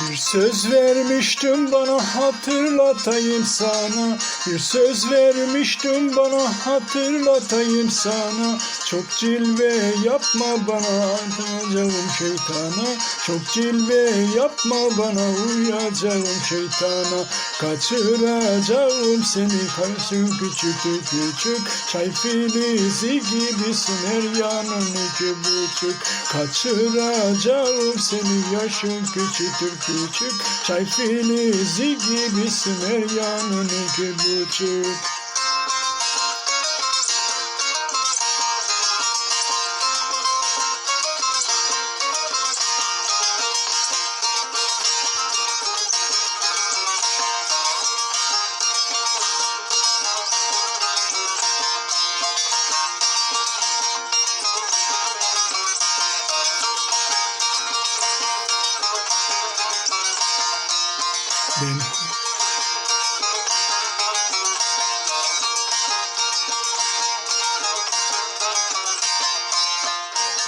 Bir söz vermiştim bana hatırlatayım sana. Bir söz vermiştim bana hatırlatayım sana. Çok cilve yapma bana uyacağım şeytana. Çok cilve yapma bana uyacağım şeytana. Kaçıracağım seni karşı küçük küçük. Çay filizi gibisin her yanın iki buçuk. Kaçıracağım seni yaşın küçüktür küçük. Çay filizi gibisin her yanın iki buçuk Ben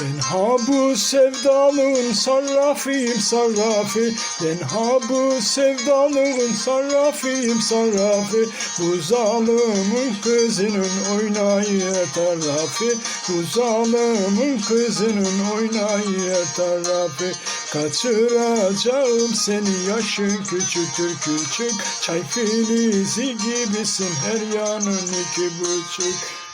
Ben ha bu sevdalığın sarrafıyım sarrafı. Ben ha bu sevdalığın sarrafıyım sarrafı. Bu zalimin kızının oynayı tarafı. Bu zalimin kızının oynayı tarafı Kaçıracağım seni yaşın küçüktür küçük. Çay filizi gibisin her yanın iki buçuk